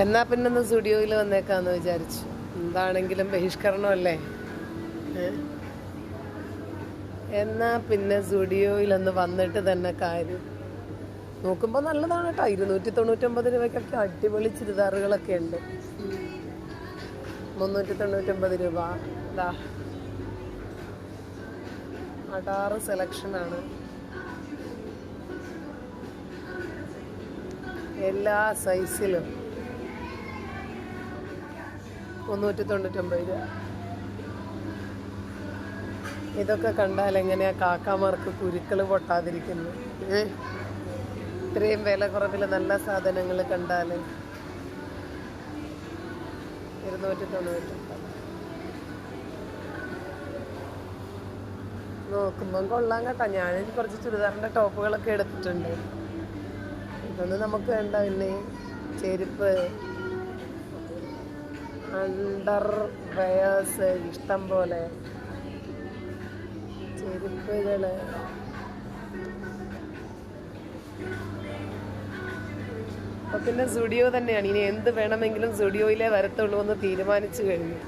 എന്നാ പിന്നെ ഒന്ന് സ്റ്റുഡിയോയിൽ വന്നേക്കാന്ന് വിചാരിച്ചു. എന്താണെങ്കിലും ബഹിഷ്കരണമല്ലേ? എന്നാ പിന്നെ സ്റ്റുഡിയോയിൽ ഒന്ന് വന്നിട്ട് തന്നെ കാര്യം. നോക്കുമ്പോൾ നല്ലതാണ് കേട്ടോ ഇരുന്നൂറ്റി തൊണ്ണൂറ്റൊമ്പത് രൂപയ്ക്കൊക്കെ അടിപൊളി ചുരിദാറുകളൊക്കെ ഉണ്ട്. മുന്നൂറ്റി തൊണ്ണൂറ്റൊമ്പത് രൂപ. ഇതാ അടാറ് സെലക്ഷനാണ്. എല്ലാ സൈസിലും. മുന്നൂറ്റി തൊണ്ണൂറ്റൊമ്പത് രൂപ. ഇതൊക്കെ കണ്ടാൽ എങ്ങനെയാ കാക്കാമാർക്ക് കുരുക്കൾ പൊട്ടാതിരിക്കുന്നു? ഇത്രയും വില കുറവിൽ നല്ല സാധനങ്ങൾ കണ്ടാൽ ഇരുന്നൂറ്റി തൊണ്ണൂറ്റൊമ്പത് നോക്കുമ്പം കൊള്ളാം കേട്ടോ. ഞാൻ കുറച്ച് ചുരിദാറിന്റെ ടോപ്പുകളൊക്കെ എടുത്തിട്ടുണ്ട്. ഇതൊന്നും നമുക്ക് വേണ്ട പിന്നെ ചെരുപ്പ് അണ്ടർ വെയേഴ്സ് ഇഷ്ടം പോലെ. ചെരുപ്പുകൾ. അപ്പൊ പിന്നെ സുഡിയോ തന്നെയാണ്. ഇനി എന്ത് വേണമെങ്കിലും സ്റ്റുഡിയോയിലേ വരത്തുള്ളൂ എന്ന് തീരുമാനിച്ചു കഴിഞ്ഞു.